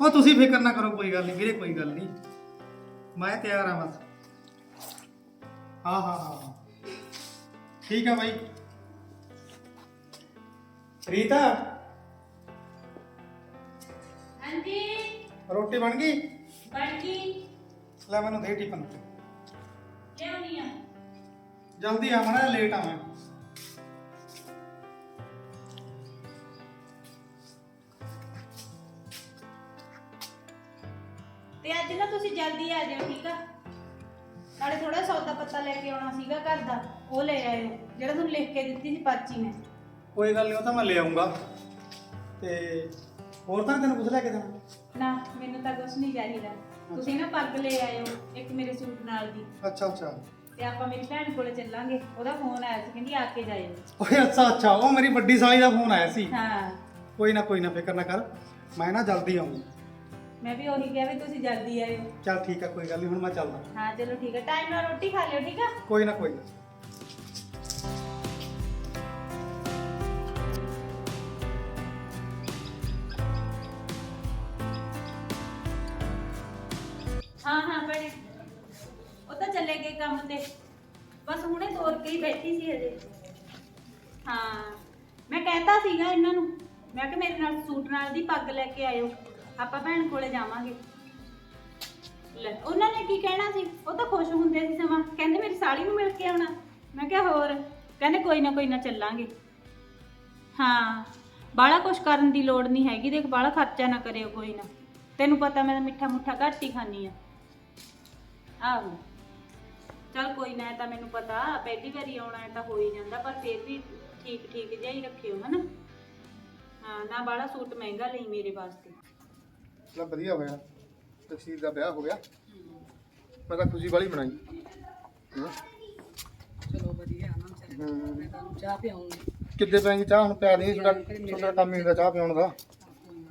ਉਹ ਤੁਸੀਂ ਫਿਕਰ ਨਾ ਕਰੋ ਕੋਈ ਗੱਲ ਨਹੀਂ ਵੀਰੇ ਕੋਈ ਗੱਲ ਨਹੀਂ। ਮੈਂ ਤਿਆਰ ਆ ਬਸ। ਹਾਂ ਹਾਂ ਹਾਂ ਹਾਂ। ਠੀਕ ਆ ਬਾਈ। ਰੀਤਾ ਹਾਂਜੀ। ਰੋਟੀ ਬਣ ਗਈ? ਬਣ ਗਈ। ਲੈ ਮੈਨੂੰ ਦੇ ਟਿਫਨ। ਲਿਆਉਣੀ ਆ। ਜਲਦੀ ਆ ਮਣਾ ਲੇਟ ਆ ਮੈਂ ਜਲਦੀ ਆ ਜਾਓ ਠੀਕ ਆ? ਨਾਲੇ ਥੋੜਾ ਸੌਦਾ ਪੱਤਾ ਲੈ ਕੇ ਆਉਣਾ ਸੀਗਾ ਘਰ ਦਾ ਉਹ ਲੈ ਆਇਓ ਜਿਹੜਾ ਤੁਹਾਨੂੰ ਲਿਖ ਕੇ ਦਿੱਤੀ ਸੀ ਪਰਚੀ ਨੇ ਕੋਈ ਗੱਲ ਨਹੀਂ ਉਹ ਤਾਂ ਮੈਂ ਲੈ ਆਉਂਗਾ ਤੇ ਹੋਰ ਤਾਂ ਤੈਨੂੰ ਕੁਝ ਲੈ ਕੇ ਦੇਣਾ ਨਾ ਮੈਨੂੰ ਤਾਂ ਕੁਝ ਨਹੀਂ ਚਾਹੀਦਾ। ਤੁਸੀਂ ਨਾ ਪੱਗ ਲੈ ਆਇਓ ਇੱਕ ਮੇਰੇ ਸੂਟ ਨਾਲ ਦੀ। ਅੱਛਾ ਅੱਛਾ। ਤੇ ਆਪਾਂ ਮੇਰੀ ਭੈਣ ਕੋਲੇ ਚੱਲਾਂਗੇ ਉਹਦਾ ਫੋਨ ਆਇਆ ਸੀ ਕਹਿੰਦੀ ਆ ਕੇ ਜਾਇਓ। ਓਏ ਅੱਛਾ ਅੱਛਾ ਉਹ ਮੇਰੀ ਵੱਡੀ ਸਾਲੀ ਦਾ ਫੋਨ ਆਇਆ ਸੀ। ਹਾਂ। ਕੋਈ ਨਾ ਕੋਈ ਨਾ ਫਿਕਰ ਨਾ ਕਰ। ਮੈਂ ਨਾ ਜਲਦੀ ਆਉਂਗਾ ਮੈਂ ਵੀ ਉਹੀ ਕਿਹਾ ਵੀ ਤੁਸੀਂ ਜਲਦੀ ਆਇਓ। ਚੱਲ ਠੀਕ ਆ ਕੋਈ ਗੱਲ ਨਹੀਂ ਹੁਣ ਮੈਂ ਚੱਲਦਾ। ਹਾਂ ਚਲੋ ਠੀਕ ਹੈ ਟਾਈਮ ਨਾਲ ਰੋਟੀ ਖਾ ਲਿਓ ਠੀਕ ਆ? ਕੋਈ ਨਾ ਕੋਈ ਨਾ। ਹਾਂ ਹਾਂ ਭੈਣੇ। ਉਹ ਤਾਂ ਚੱਲੇ ਗਏ ਕੰਮ ਤੇ। ਬਸ ਹੁਣੇ ਤੋਰ ਕੇ ਹੀ ਬੈਠੀ ਸੀ ਹਜੇ। ਹਾਂ। ਮੈਂ ਕਹਿੰਦਾ ਸੀਗਾ ਇਹਨਾਂ ਨੂੰ ਮੈਂ ਕਿ ਮੇਰੇ ਨਾਲ ਸੂਟ ਨਾਲ ਦੀ ਪੱਗ ਲੈ ਕੇ ਆਇਓ। ਆਪਾਂ ਭੈਣ ਕੋਲੇ ਜਾਵਾਂਗੇ। ਲੈ, ਉਹਨਾਂ ਨੇ ਕੀ ਕਹਿਣਾ ਸੀ? ਉਹ ਤਾਂ ਖੁਸ਼ ਹੁੰਦੇ ਸੀ ਸਮਾਂ। ਕਹਿੰਦੇ ਮੇਰੀ ਸਾਲੀ ਨੂੰ ਮਿਲ ਕੇ ਆਉਣਾ। ਮੈਂ ਕਿਹਾ, ਹੋਰ? ਕਹਿੰਦੇ ਕੋਈ ਨਾ ਕੋਈ ਨਾ ਚੱਲਾਂਗੇ। ਹਾਂ, ਬਾਹਲਾ ਕੁਛ ਕਰਨ ਦੀ ਲੋੜ ਨਹੀਂ ਹੈਗੀ। ਦੇਖ, ਬਾਹਲਾ ਖਰਚਾ ਨਾ ਕਰਿਓ ਕੋਈ ਨਾ। ਤੈਨੂੰ ਪਤਾ ਮੈਂ ਤਾਂ ਮਿੱਠਾ ਮੁੱਠਾ ਘੱਟ ਹੀ ਖਾਂਦੀ ਆ ਆਹੋ। ਚਲ ਕੋਈ ਨਾ, ਇਹ ਤਾਂ ਮੈਨੂੰ ਪਤਾ। ਪਹਿਲੀ ਵਾਰੀ ਆਉਣਾ ਹੈ ਤਾਂ ਹੋ ਹੀ ਜਾਂਦਾ। ਪਰ ਫਿਰ ਵੀ ਠੀਕ ਠੀਕ ਜਿਹਾ ਹੀ ਰੱਖਿਓ, ਹਨਾ? ਹਾਂ, ਨਾ ਬਾਹਲਾ ਸੂਟ ਮਹਿੰਗਾ ਲਈ ਮੇਰੇ ਵਾਸਤੇ। ਚਲ ਵਧੀਆ ਹੋਇਆ। ਤਕਸੀਰ ਦਾ ਵਿਆਹ ਹੋ ਗਿਆ ਮੈਂ ਤਾਂ ਖੁਸ਼ੀ ਵਾਲੀ ਬਣਾਈ। ਹਾਂ? ਚਲੋ ਵਧੀਆ ਨਾ ਚੱਲ। ਹਮ। ਮੈਂ ਤੁਹਾਨੂੰ ਚਾਹ ਪਿਆਉਂਗੀ। ਕਿੱਦੇ ਪੈਂਗੀ ਚਾਹ? ਹੁਣ ਪਿਆ ਨਹੀਂ ਤੁਹਾਡਾ ਤੁਹਾਡਾ ਕੰਮ ਹੀ ਹੁੰਦਾ ਚਾਹ ਪਿਆਉਣ ਦਾ।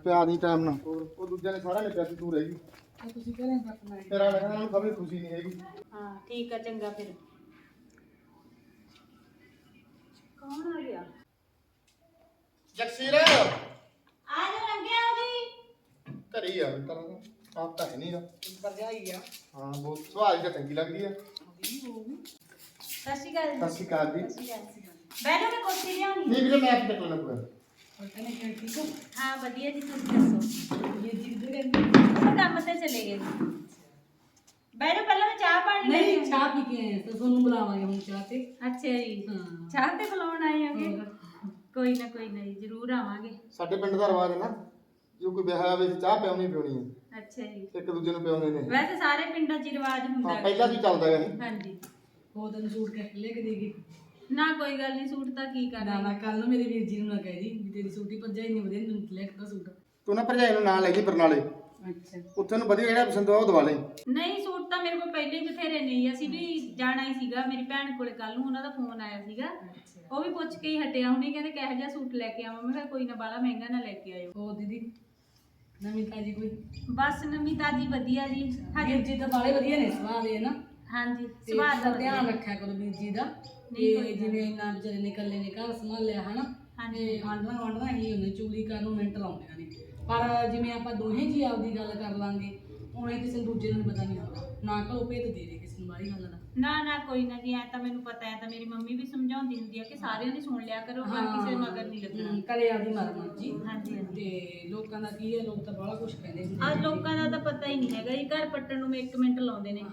ਪਿਆ ਨਹੀਂ ਟਾਈਮ ਨਾਲ। ਹੋਰ? ਉਹ ਦੂਜਿਆਂ ਨੇ ਸਾਰਿਆਂ ਨੇ ਪਿਆ ਸੀ ਤੂੰ ਰਹਿ ਗਈ ਤੁਸੀਂ ਕਰੇ ਰੱਖਣਾ ਹੈ ਤੇਰਾ ਲੱਗਦਾ ਉਹਨੂੰ ਕਦੇ ਖੁਸ਼ੀ ਨਹੀਂ ਹੈਗੀ। ਹਾਂ ਠੀਕ ਆ ਚੰਗਾ ਫਿਰ। ਕੌਣ ਆ ਗਿਆ? ਜਗਸੀਰ! ਆ ਜੀ ਘਰੇ ਹੀ ਆ ਤਾਂ ਆਪ ਤਾਂ ਹੈ ਨਹੀਂਗਾ ਭਰਜਾਈ ਆ। ਹਾਂ ਬਹੁਤ ਸੁਭਾਅ ਜਿਹਾ ਚੰਗੀ ਲੱਗਦੀ ਆ। ਸਤਿ ਸ਼੍ਰੀ ਅਕਾਲ ਸਤਿ ਸ਼੍ਰੀ ਅਕਾਲ ਜੀ। ਸਤਿ ਸ਼੍ਰੀ ਅਕਾਲ ਬੈਠੋ ਮੈਂ ਕੁਰਸੀ ਲਿਆਉਣੀ। ਨਹੀਂ ਵੀਰੇ ਮੈਂ ਆਪ ਤੱਕ ਲੈਣਾ ਪੂਰਾ ਹੋਰ ਕਹਿੰਦੇ ਕਿ ਠੀਕ ਹੋ? ਹਾਂ ਵਧੀਆ ਜੀ ਤੁਸੀਂ ਦੱਸੋ? ਇਹ ਜੀ ਕਿੱਧਰ ਗਏ ਉਹ ਕੰਮ ਤੇ ਚਲੇ ਗਏ। ਬੈਠੋ ਪਹਿਲਾਂ ਮੈਂ ਚਾਹ ਪਾਣੀ ਲੈ ਨਹੀਂ ਕੇ ਚਾਹ ਪੀ ਕੇ ਆਏ ਤਾਂ ਤੁਹਾਨੂੰ ਬੁਲਾਵਾਂਗੇ ਹੁਣ ਚਾਹ ਤੇ। ਅੱਛਾ ਜੀ। ਹਾਂ। ਚਾਹ ਤੇ ਬੁਲਾਉਣ ਆਏ ਹੋਗੇ? ਹੋਰ। ਕੋਈ ਨਾ ਕੋਈ ਨਾ ਜੀ ਜ਼ਰੂਰ ਆਵਾਂਗੇ। ਸਾਡੇ ਪਿੰਡ ਦਾ ਰਿਵਾਜ ਹੈ ਨਾ ਜੋ ਕੋਈ ਵਿਆਹ ਆਵੇ ਚਾਹ ਪਿਆਉਣੀ ਪਿਉਣੀ ਹੈ ਅੱਛਾ ਜੀ। ਇੱਕ ਦੂਜੇ ਨੂੰ ਪਿਆਉਂਦੇ ਨੇ। ਵੈਸੇ ਸਾਰੇ ਪਿੰਡਾਂ 'ਚ ਹੀ ਰਿਵਾਜ ਹੁੰਦਾ ਹਾਂ ਪਹਿਲਾਂ ਵੀ ਚੱਲਦਾ ਹੈ ਇਹ ਹਾਂਜੀ। ਉਹ ਤੈਨੂੰ ਸੂਟ ਕਹਿ ਲੈ ਕੇ ਦੇਗੀ ਨਾ ਕੋਈ ਗੱਲ ਨਹੀਂ ਸੂਟ ਤਾਂ ਕੀ ਕਰਨਾ ਨਾ ਕੱਲ ਨੂੰ ਮੇਰੇ ਵੀਰ ਜੀ ਨੂੰ ਨਾ ਕਹਿ ਦੀ ਵੀ ਤੇਰੀ ਸੂਟੀ ਭਰਜਾਈ ਨਹੀਂ ਵਧੀਆ ਤੈਨੂੰ ਲੈ ਕੇ ਦਾ ਸੂਟ। ਤੂੰ ਨਾ ਭਰਜਾਈ ਨੂੰ ਨਾਲ ਲੈ ਜੀ ਬਰਨਾਲੇ। ਅੱਛਾ। ਉੱਥੇ ਨੂੰ ਵਧੀਆ ਜਿਹੜਾ ਪਸੰਦ ਆ ਉਹ ਦਵਾ ਲੈ। ਨਹੀਂ ਸੂਟ ਤਾਂ ਮੇਰੇ ਕੋਲ ਪਹਿਲੇ ਹੀ ਬਥੇਰੇ ਨਹੀਂ ਅਸੀਂ ਵੀ ਜਾਣਾ ਹੀ ਸੀਗਾ ਮੇਰੀ ਭੈਣ ਕੋਲੇ ਕੱਲ ਨੂੰ ਉਹਨਾਂ ਦਾ ਫੋਨ ਆਇਆ ਸੀਗਾ। ਅੱਛਾ। ਉਹ ਵੀ ਪੁੱਛ ਕੇ ਹੀ ਹਟਿਆ। ਹੁਣੇ ਕਹਿੰਦੇ ਕਿਹੋ ਜਿਹਾ ਸੂਟ ਲੈ ਕੇ ਆਵਾਂ? ਮੈਂ ਕਿਹਾ ਕੋਈ ਨਾ ਬਾਲਾ ਮਹਿੰਗਾ ਨਾ ਲੈ ਕੇ ਆਇਓ। ਉਹ ਦੀਦੀ? ਨਵੀਂ ਤਾਜੀ ਕੋਈ? ਬਸ ਨਵੀਂ ਤਾਜੀ ਵਧੀਆ ਜੀ। ਵੀਰ ਹਾਂਜੀ ਜੀ ਤਾਂ ਬਾਲੇ ਵਧੀਆ ਨੇ ਸੁਭਾਅ ਦੇ ਨਾ। ਹਾਂਜੀ ਤੇ ਸੁਭਾਅ ਦਾ ਧਿਆਨ ਧਿਆਨ ਰੱਖਿਆ ਕਰੋ ਵੀਰ ਜੀ ਦਾ। ਨਹੀਂ, ਕੋਈ ਤੇ ਗੱਲ ਜਿਵੇਂ ਵਿਚਾਰੇ ਨੇ ਇਕੱਲੇ ਨੇ ਘਰ ਸੰਭਾਲਿਆ ਹਨਾ? ਹਾਂਜੀ। ਤੇ ਆਂਡਣਾ ਆਂਡਣਾ ਹੀ ਹੁੰਦੇ ਚੂਲੀ ਕਰਨ ਨੂੰ ਮਿੰਟ ਲਾਉਂਦੀਆਂ ਨੇ ਪਰ ਜਿਵੇਂ ਆਪਾਂ ਦੋਹੇ ਜੀ ਆਪਦੀ ਗੱਲ ਕਰ ਲਾਂਗੇ ਉਵੇਂ ਕਿਸੇ ਨੂੰ ਦੂਜੇ ਨੂੰ ਪਤਾ ਨਹੀਂ ਹੁੰਦਾ। ਨਾ ਘਰੋਂ ਭੇਤ ਦੇ ਦੇ ਕਿਸੇ ਨੂੰ ਬਾਹਰੀ ਗੱਲ ਦਾ ਨਾ ਨਾ ਕੋਈ ਨਾ ਜੀ ਐ ਤਾਂ ਮੈਨੂੰ ਪਤਾ ਹੈ ਤਾਂ ਮੇਰੀ ਮੰਮੀ ਵੀ ਸਮਝਾਉਂਦੀ ਹੁੰਦੀ ਆ ਕਿ ਸਾਰਿਆਂ ਨੇ ਸੁਣ ਲਿਆ ਕਰੋ ਪਰ ਕਿਸੇ ਮਗਰ ਨਹੀਂ ਲੱਗਣਾ। ਘਰੇ ਆਪਦੀ ਮਰਜ਼ੀ ਜੀ ਹਾਂਜੀ ਹਾਂਜੀ। ਤੇ ਲੋਕਾਂ ਦਾ ਕੀ ਹੈ ਲੋਕ ਤਾਂ ਬੜਾ ਕੁਝ ਕਹਿੰਦੇ ਹੁੰਦੇ ਆ। ਲੋਕਾਂ ਦਾ ਤਾਂ ਪਤਾ ਹੀ ਨਹੀਂ ਹੈਗਾ ਜੀ ਘਰ ਪੱਟਣ ਨੂੰ 1 ਮਿੰਟ ਲਾਉਂਦੇ ਨੇ।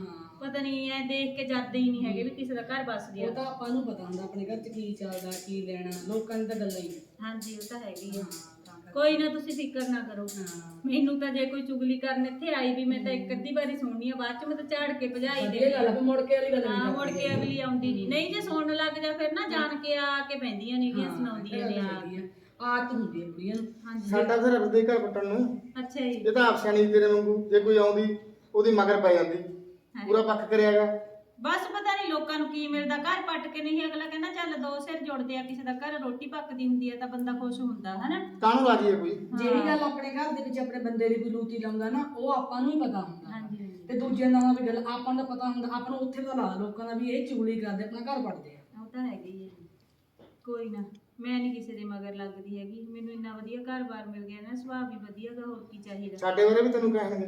ਪਤਾ ਨਹੀਂ ਐ ਦੇਖ ਕੇ ਜਾਂਦੇ ਹੀ ਨਹੀਂ ਹੈਗੇ ਵੀ ਕਿਸੇ ਦਾ ਘਰ ਬਸ ਗਿਆ। ਉਹ ਤਾਂ ਆਪਾਂ ਨੂੰ ਪਤਾ ਹੁੰਦਾ ਆਪਣੇ ਘਰ ਚ ਕੀ ਚੱਲਦਾ ਕੀ ਲੈਣਾ ਲੋਕਾਂ ਦੀ ਤਾਂ ਗੱਲਾਂ ਹੀ। ਹਾਂਜੀ ਉਹ ਤਾਂ ਹੈਗੀ ਹਾਂ। ਆ। ਕੋਈ ਨਾ ਤੁਸੀਂ ਫਿਕਰ ਨਾ ਕਰੋ। ਹਾਂ। ਮੈਨੂੰ ਤਾਂ ਜੇ ਕੋਈ ਚੁਗਲੀ ਕਰਨ ਇੱਥੇ ਆਈ ਵੀ ਮੈਂ ਤਾਂ ਇੱਕ ਅੱਧੀ ਵਾਰੀ ਸੁਣਨੀ ਆ ਬਾਅਦ ਚ ਮੈਂ ਤਾਂ ਝਾੜ ਕੇ ਭਜਾਈ ਦੇ ਗੱਲ ਆ ਵੀ ਮੁੜ ਕੇ ਵਾਲੀ ਗੱਲ ਨਹੀਂ ਹਾਂ ਮੁੜ ਕੇ ਅਗਲੀ ਆਉਂਦੀ ਨਹੀਂ। ਨਹੀਂ ਜੇ ਸੁਣਨ ਲੱਗ ਜਾ ਫਿਰ ਨਾ ਜਾਣ ਕੇ ਆ ਕੇ ਪੈਂਦੀਆਂ ਨੇਗੀਆਂ ਸੁਣਾਉਂਦੀਆਂ ਨੇ ਆ ਆਤ ਹੁੰਦੀ ਹੈ ਕੁੜੀਆਂ ਨੂੰ। ਹਾਂਜੀ। ਸਾਡਾ ਫਿਰ ਰਬਦੇ ਘਰ ਪੱਟਣ ਨੂੰ। ਅੱਛਾ ਜੀ। ਇਹ ਤਾਂ ਆਪਸ਼ਾ ਨਹੀਂ ਤੇਰੇ ਵਾਂਗੂ ਜੇ ਕੋਈ ਆਉਂਦੀ ਉਹਦੀ ਮਗਰ ਪੈ ਜਾਂਦੀ। ਪੂਰਾ ਪੱਕ ਕਰਿਆਗਾ। ਬਸ ਪਤਾ ਲੋਕਾਂ ਨੂੰ ਕੀ ਮਿਲਦਾ? ਘਰ ਪੱਟ ਕੇ ਨਹੀਂ ਅਗਲਾ ਕਹਿੰਦਾ ਚੱਲ ਦੋ ਸਿਰ ਜੁੜਦੇ ਆ ਕਿਸੇ ਦਾ ਘਰ ਰੋਟੀ ਪੱਕਦੀ ਹੁੰਦੀ ਆ ਤਾਂ ਬੰਦਾ ਖੁਸ਼ ਹੁੰਦਾ ਹਨਾ? ਕਾਹਨੂੰ ਰਾਜੀ ਹੈ ਕੋਈ? ਜਿਹੜੀ ਗੱਲ ਆਪਣੇ ਘਰ ਦੇ ਵਿੱਚ ਆਪਣੇ ਬੰਦੇ ਦੀ ਕੋਈ ਲੂਤੀ ਲਾਉਂਦਾ ਨਾ ਉਹ ਆਪਾਂ ਨੂੰ ਹੀ ਪਤਾ ਹੁੰਦਾ। ਹਾਂਜੀ ਤੇ ਦੂਜਿਆਂ ਦਾ ਵੀ ਗੱਲ ਆਪਾਂ ਨੂੰ ਤਾਂ ਪਤਾ ਹੁੰਦਾ ਆਪਾਂ ਨੂੰ ਉੱਥੇ ਦਾ ਲਾ ਲੋਕਾਂ ਦਾ ਵੀ ਇਹ ਚੁਗਲੀ ਕਰਦੇ ਆਪਣਾ ਘਰ ਪੜਦੇ ਆ। ਉਹ ਤਾਂ ਹੈਗੀ ਹੈ ਕੋਈ ਨਾ ਮੈਂ ਨਹੀਂ ਕਿਸੇ ਦੇ ਮਗਰ ਲੱਗਦੀ ਹੈਗੀ। ਮੈਨੂੰ ਇੰਨਾ ਵਧੀਆ ਘਰ-ਬਾਰ ਮਿਲ ਗਿਆ ਨਾ ਸੁਭਾਅ ਵੀ ਵਧੀਆ ਗਾ ਹੋਰ ਕੀ ਚਾਹੀਦਾ? ਸਾਡੇ ਬਾਰੇ ਵੀ ਤੈਨੂੰ ਕਹਿਣਗੇ।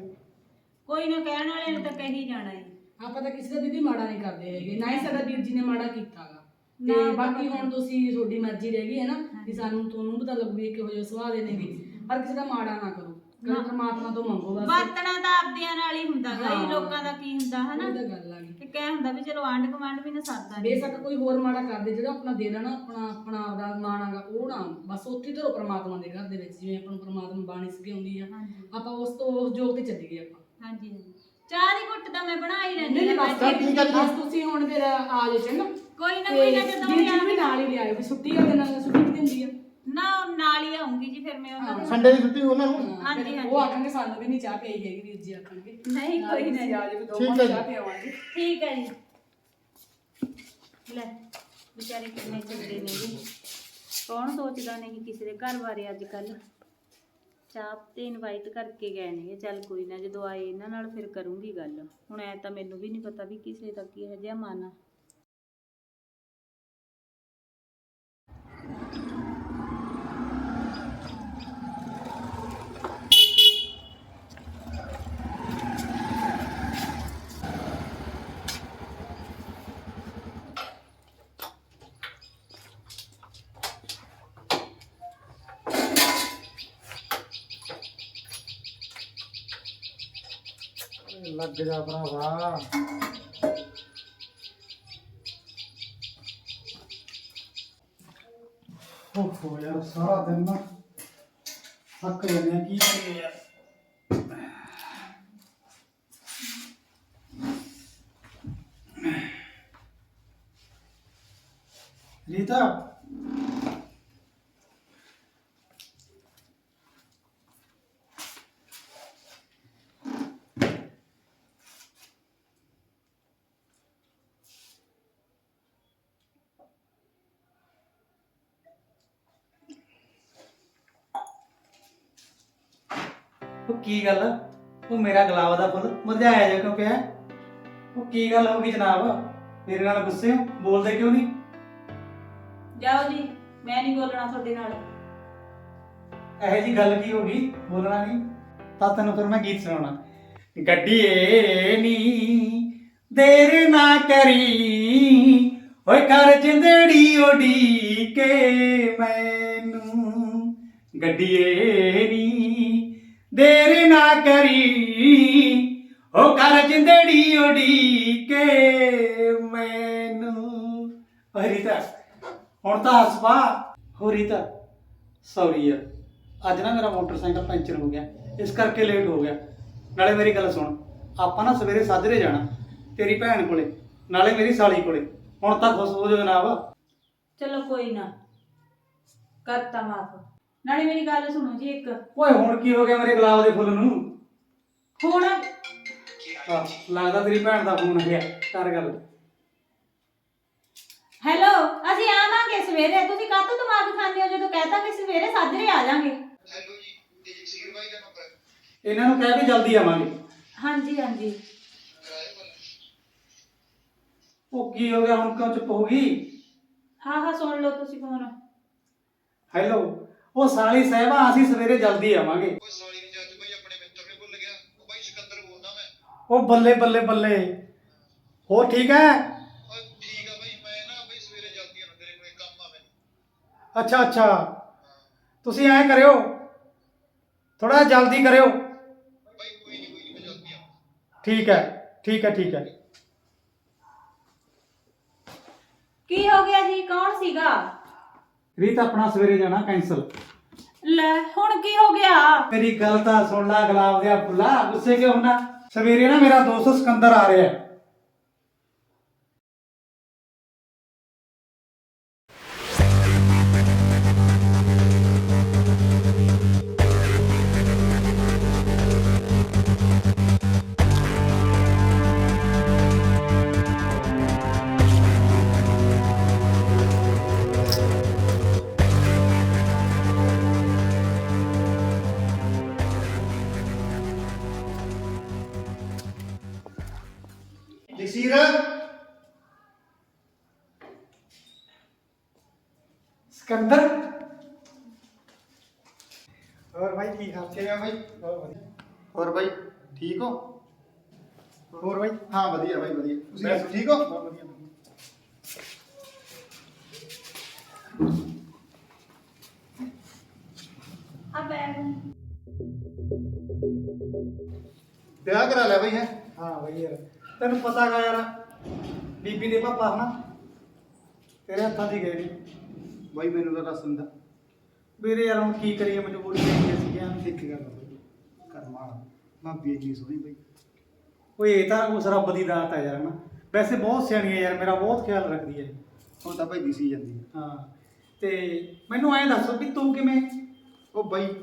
ਕੋਈ ਨਾ ਕਹਿਣ ਵਾਲੇ ਨੇ ਤਾਂ ਕਹੀ ਜਾਣਾ ਹੈ ਆਪਾਂ ਤਾਂ ਕਿਸੇ ਦਾ ਦੀਦੀ ਮਾੜਾ ਨਹੀਂ ਕਰਦੇ ਹੈਗੇ ਨਾ ਹੀ ਸਾਡਾ ਵੀਰ ਜੀ ਨੇ ਮਾੜਾ ਕੀਤਾਗਾ। ਤੇ ਬਾਕੀ ਹੁਣ ਤੁਸੀਂ ਤੁਹਾਡੀ ਮਰਜ਼ੀ ਰਹਿ ਗਈ ਹੈ ਨਾ ਕਿ ਸਾਨੂੰ ਤੁਹਾਨੂੰ ਪਤਾ ਲੱਗੂ ਵੀ ਕਿਹੋ ਜਿਹੇ ਸੁਭਾਅ ਦੇ ਨੇਗੇ ਪਰ ਕਿਸੇ ਦਾ ਮਾੜਾ ਨਾ ਕਰੋ। ਪਰਮਾਤਮਾ ਤੋਂ ਮੰਗੋ ਬਸ। ਵਰਤਣਾ ਤਾਂ ਆਪਦਿਆਂ ਨਾਲ ਹੀ ਹੁੰਦਾ ਗਾ ਇਹ ਹਾਂ। ਲੋਕਾਂ ਦਾ ਕੀ ਹੁੰਦਾ ਹਨਾ? ਇਹ ਤਾਂ ਗੱਲ ਆ ਗਈ। ਤੇ ਕਹਿ ਹੁੰਦਾ ਵੀ ਚਲੋ ਆਂਢ ਗੁਆਂਢ ਵੀ ਨਾ ਸਰਦਾ ਨੀ। ਬੇਸ਼ੱਕ ਕੋਈ ਹੋਰ ਮਾੜਾ ਕਰਦੇ ਜਿਹੜਾ ਆਪਣਾ ਦਿਲ ਆ ਨਾ ਆਪਣਾ ਆਪਣਾ ਆਪਦਾ ਮਾਣ ਆਗਾ ਉਹ ਨਾ ਬਸ ਉੱਥੇ ਧਰੋ ਪਰਮਾਤਮਾ ਦੇ ਘਰ ਦੇ ਵਿੱਚ ਜਿਵੇਂ ਆਪਾਂ ਨੂੰ ਪਰਮਾਤਮਾ ਬਾਣੀ ਸਿਖਾਉਂਦੀ ਆ। ਹਾਂਜੀ। ਆਪਾਂ ਉਸ ਤੋਂ ਉਸ ਜੋਗ ਤੇ ਚੱਲੀਏ ਆਪਾਂ। ਹਾਂਜੀ ਹਾਂਜੀ। ਚਾਹ ਦੀ ਘੁੱਟ ਤਾਂ ਮੈਂ ਬਣਾ ਹੀ ਲੈਂਦੀ ਨਹੀਂ ਹਾਂ ਬਸ ਬੈਠੇ ਠੀਕ ਆ। ਬਸ ਤੁਸੀਂ ਹੁਣ ਫਿਰ ਆ ਜਾਓ ਚੰਗਾ। ਕੋਈ ਨਾ ਕੋਈ ਨਾ ਜਦੋਂ ਵੀ ਨੂੰ ਵੀ ਨਾਲ ਹੀ ਲਿਆਇਓ ਵੀ ਛੁੱਟੀ ਵਾਲੇ ਦਿਨ ਛੁੱਟੀ ਵੀ ਦਿੰਦੀ ਆ। ਨਾ ਨਾਲ ਹੀ ਆਉਂਗੀ ਜੀ ਫਿਰ ਮੈਂ ਉਹਨਾਂ ਦੇ ਸੰਡੇ ਦੀ ਛੁੱਟੀ ਉਹਨਾਂ ਨੂੰ? ਹਾਂ, ਹਾਂਜੀ, ਫਿਰ ਹਾਂਜੀ। ਉਹ ਆਖਣਗੇ ਸਾਨੂੰ ਵੀ ਨਹੀਂ ਚਾਹ ਪਈ ਹੈਗੀ ਵੀਰ ਜੀ ਆਖਣਗੇ। ਨਹੀਂ ਕੋਈ ਨਹੀਂ ਨਹੀਂ ਆ ਜਾਓ ਦੋ ਠੀਕ ਮਾਂ ਹੈ ਜੀ। ਚਾਹ ਪਿਆਵਾਂਗੇ। ਠੀਕ ਹੈ ਜੀ। ਲੈ ਵਿਚਾਰੇ ਕਿੰਨੇ ਚੰਗੇ ਨੇ ਜੀ। ਕੌਣ ਸੋਚਦਾ ਨਹੀਂ ਕਿਸੇ ਦੇ ਘਰ ਬਾਰੇ ਅੱਜ ਕੱਲ ਚਾਹ ਤੇ ਇਨਵਾਈਟ ਕਰਕੇ ਗਏ ਨੇ ਚੱਲ ਕੋਈ ਨਾ, ਜਦੋਂ ਆਏ ਇਹਨਾਂ ਨਾਲ ਫਿਰ ਕਰੂੰਗੀ ਗੱਲ। ਹੁਣ ਐ ਤਾਂ ਮੈਨੂੰ ਵੀ ਨਹੀਂ ਪਤਾ ਵੀ ਕਿਸੇ ਦਾ ਕੀ ਹੈ ਜਿਹਾ ਮਨ। ਆ ਲੱਗ ਜਾ ਭਰਾਵਾ ਓਹੋ ਯਾਰ ਸਾਰਾ ਦਿਨ ਨਾ ਥੱਕ ਜਾਂਦੇ ਆ ਕੀ ਕਰੀਏ ਯਾਰ ਰੀਤਾ ਉਹ ਕੀ ਗੱਲ ਉਹ ਮੇਰਾ ਗੁਲਾਬ ਦਾ ਫੁੱਲ ਮੁਰਝਾਇਆ ਜਾ ਕਿਉਂ ਪਿਆ? ਉਹ ਕੀ ਗੱਲ ਹੋ ਗਈ ਜਨਾਬ? ਮੇਰੇ ਨਾਲ ਗੁੱਸੇ ਹੋ? ਬੋਲਦੇ ਕਿਉਂ ਨਹੀਂ? ਜਾਓ ਜੀ ਮੈਂ ਨਹੀਂ ਬੋਲਣਾ ਤੁਹਾਡੇ ਨਾਲ। ਇਹੋ ਜੀ ਗੱਲ ਕੀ ਹੋ ਗਈ? ਬੋਲਣਾ ਨਹੀਂ? ਤਾਂ ਤੈਨੂੰ ਫਿਰ ਮੈਂ ਗੀਤ ਸੁਣਾਉਣਾ। ਗੱਡੀਏ ਨੀ ਦੇਰ ਨਾ ਕਰੀ। ਓਏ ਕਰ ਜਿੰਦੜੀ ਓਡੀ ਕੇ ਮੈਨੂੰ। ਗੱਡੀਏ ਨੀ ਦੇਰ ਨਾ ਕਰੀ। ਓ ਕਰ ਜਿੰਦੜੀ ਓਡੀ ਮੈਨੂੰ। ਓ ਹੁਣ ਤਾਂ ਹੱਸ ਹੋ ਰੀਤਾ ਸੌਰੀ ਯਾਰ। ਅੱਜ ਨਾ ਮੇਰਾ ਮੋਟਰਸਾਈਕਲ ਪੈਂਚਰ ਹੋ ਗਿਆ। ਇਸ ਕਰਕੇ ਲੇਟ ਹੋ ਗਿਆ। ਨਾਲੇ ਮੇਰੀ ਗੱਲ ਸੁਣ, ਆਪਾਂ ਨਾ ਸਵੇਰੇ ਸਾਜਰੇ ਜਾਣਾ, ਤੇਰੀ ਭੈਣ ਕੋਲੇ, ਨਾਲੇ ਮੇਰੀ ਸਾਲੀ ਕੋਲੇ। ਹੁਣ ਤਾਂ ਖੁਸ਼ ਹੋ ਜਾ ਜਨਾਬ। ਚਲੋ ਕੋਈ ਨਾ, ਕਰਤਾ ਮਾਫ। ਨਾਲੇ ਮੇਰੀ ਗੱਲ ਸੁਣੋ ਜੀ ਇੱਕ। ਓਏ ਹੁਣ ਕੀ ਹੋ ਗਿਆ ਮੇਰੇ ਗੁਲਾਬ ਦੇ ਫੁੱਲ ਨੂੰ? ਹੁਣ? ਆਹ, ਲੱਗਦਾ ਤੇਰੀ ਭੈਣ ਦਾ ਫੋਨ ਆ ਗਿਆ ਕਰ ਗੱਲ। ਹੈਲੋ ਅਸੀਂ ਆਵਾਂਗੇ ਸਵੇਰੇ। ਤੁਸੀਂ ਕਾਹਤੋਂ ਦਿਮਾਗ ਖਾਂਦੇ ਹੋ? ਜਦੋਂ ਕਹਤਾ ਕਿ ਸਵੇਰੇ ਸਾਜਰੇ ਆ ਜਾਾਂਗੇ। ਹੈਲੋ ਜੀ ਇਹ ਜਗਸੀਰ ਬਾਈ ਦਾ ਨੰਬਰ ਇਹਨਾਂ ਨੂੰ ਕਹਿ ਵੀ ਜਲਦੀ ਆਵਾਂਗੇ। ਹਾਂਜੀ ਹਾਂਜੀ। ਉਹ ਕੀ ਹੋ ਗਿਆ? ਹੁਣ ਕਿਉਂ ਚੁੱਪ ਹੋ ਗਈ? ਹਾਂ ਹਾਂ ਸੁਣ ਲਓ ਤੁਸੀਂ ਫੋਨ। ਹੈਲੋ ਉਹ ਸਾਲੀ ਸਾਹਿਬਾ ਅਸੀਂ ਸਵੇਰੇ ਜਲਦੀ ਆਵਾਂਗੇ। ਓਏ ਸਾਲੀ ਨਹੀਂ ਜੱਜ ਬਾਈ ਆਪਣੇ ਮਿੱਤਰ ਨੇ ਭੁੱਲ ਗਿਆ ਉਹ ਬਾਈ ਸਿਕੰਦਰ ਬੋਲਦਾ ਮੈਂ। ਉਹ ਬੱਲੇ ਬੱਲੇ ਬੱਲੇ। ਹੋਰ ਠੀਕ ਹੈ? ਓਏ ਠੀਕ ਆ ਬਾਈ ਮੈਂ ਨਾ ਬਾਈ ਸਵੇਰੇ ਜਲਦੀ ਆਣਾ ਤੇਰੇ ਕੋਲ ਇੱਕ ਕੰਮ ਆ ਮੈਨੂੰ। ਅੱਛਾ ਅੱਛਾ। ਤੁਸੀਂ ਐਂ ਕਰਿਓ ਥੋੜਾ ਜਲਦੀ ਕਰਿਓ। ਬਾਈ ਕੋਈ ਨਹੀਂ ਕੋਈ ਨਹੀਂ ਮੈਂ ਜਲਦੀ ਆਵਾਂ ਠੀਕ ਹੈ ਠੀਕ ਹੈ ਠੀਕ ਹੈ। ਕੀ ਹੋ ਗਿਆ ਜੀ? ਕੌਣ ਸੀਗਾ? ਰੀਤ ਆਪਣਾ ਸਵੇਰੇ ਜਾਣਾ ਕੈਂਸਲ ਲੈ, ਹੁਣ ਕੀ ਹੋ ਗਿਆ? ਮੇਰੀ ਗੱਲ ਤਾਂ ਸੁਣ ਲੈ, ਗੁਲਾਬ ਦੇ ਫੁੱਲਾ ਗੁੱਸੇ ਕਿਉਂ ਹੁੰਦਾ ਸਵੇਰੇ ਨਾ ਮੇਰਾ ਦੋਸਤ ਸਿਕੰਦਰ ਆ ਰਿਹਾ। ਹੈ ਜਗਸੀਰ ਸਿਕੰਦਰ ਹੋਰ ਭਾਈ ਕੀ ਹਾਲ ਕਿਵੇਂ ਆ ਬਾਈ ਹੋਰ ਵਧੀਆ ਹੋਰ ਬਾਈ ਠੀਕ ਹੋ ਹੋਰ ਭਾਈ ਹਾਂ ਵਧੀਆ ਬਾਈ ਵਧੀਆ ਤੁਸੀਂ ਬਸ। ਦੱਸੋ ਠੀਕ ਹੋ ਬਹੁਤ ਵਧੀਆ ਵਧੀਆ ਆ ਹੈ ਹਾਂ ਤੈਨੂੰ ਪਤਾ ਹੈਗਾ ਯਾਰ ਬੀਬੀ ਦੇ ਪਾਪਾ ਹਨਾ ਤੇਰੇ ਹੱਥਾਂ ਦੀ ਗਏ ਨੇ ਬਾਈ ਮੈਨੂੰ ਤਾਂ ਦੱਸ ਦਿੰਦਾ। ਵੀਰੇ ਯਾਰ ਹੁਣ ਕੀ ਕਰੀਏ ਮਜਬੂਰੀ ਹੈਗੀ ਸੀ ਗਿਆ ਇੱਕ ਗੱਲ ਬਾਈ ਕਰਮਾ ਭਾਬੀ ਜੀ ਸੋਹਣੀ ਬਾਈ। ਓਏ ਇਹ ਤਾਂ ਉਸ ਰੱਬ ਦੀ ਦਾਤ ਹੈ ਯਾਰ ਹਨਾ ਵੈਸੇ ਬਹੁਤ ਸਿਆਣੀ ਹੈ ਯਾਰ ਮੇਰਾ ਬਹੁਤ ਖਿਆਲ ਰੱਖਦੀ ਹੈ। ਉਹ ਤਾਂ ਭਾਈ ਦਿਸੀ ਜਾਂਦੀ ਹੈ। ਹਾਂ ਤੇ ਮੈਨੂੰ ਐਂ ਦੱਸੋ ਵੀ ਤੂੰ ਕਿਵੇਂ? ਉਹ ਬਾਈ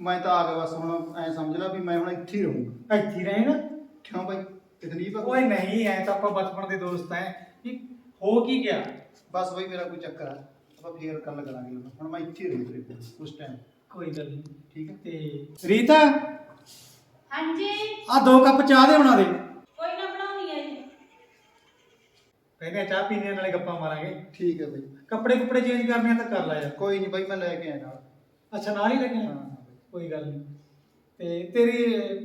ਮੈਂ ਤਾਂ ਆ ਗਿਆ ਬਸ ਹੁਣ ਐ ਸਮਝ ਲੈ ਵੀ ਮੈਂ ਹੁਣ ਇੱਥੇ ਹੀ ਰਹੂੰਗਾ। ਇੱਥੇ ਰਹਿਣਾ? ਕਿਉਂ ਬਾਈ? ਤਕਲੀਫ ਆ ਓਏ ਨਹੀਂ ਐ ਤਾਂ ਆਪਾਂ ਬਚਪਨ ਦੇ ਦੋਸਤ ਐ। ਕਿ ਹੋ ਕੀ ਗਿਆ? ਬਸ ਬਾਈ ਮੇਰਾ ਕੋਈ ਚੱਕਰ ਆ। ਆਪਾਂ ਫੇਰ ਗੱਲ ਕਰਾਂਗੇ ਹੁਣ। ਮੈਂ ਇੱਥੇ ਰਹੂੰ ਤੇਰੇ ਕੋਲ ਉਸ ਟਾਈਮ ਕੋਈ ਗੱਲ ਨਹੀਂ। ਠੀਕ ਹੈ। ਤੇ ਰੀਤਾ? ਹਾਂਜੀ। ਆ ਦੋ ਕੱਪ ਚਾਹ ਦੇ ਬਣਾ ਦੇ। ਕੋਈ ਨਾ ਬਣਾਉਣੀ ਹੈ ਜੀ। ਕਹਿੰਦੇ ਆ ਚਾਹ ਪੀਣੇ ਨਾਲੇ ਗੱਪਾਂ ਮਾਰਾਂਗੇ। ਠੀਕ ਹੈ ਬਾਈ। ਕੱਪੜੇ ਕੁਪੜੇ ਚੇਂਜ ਕਰਨੇ ਆ ਤਾਂ ਕਰ ਲੈ ਯਾਰ। ਕੋਈ ਨਹੀਂ ਬਾਈ ਮੈਂ ਲੈ ਕੇ ਆਇਆ ਨਾਲ। ਅੱਛਾ ਨਾਲ ਹੀ ਲੱਗਣੇ ਹਾਂ, ਆ? ਕੋਈ ਗੱਲ ਨਹੀਂ। ਤੇ ਤੇਰੀ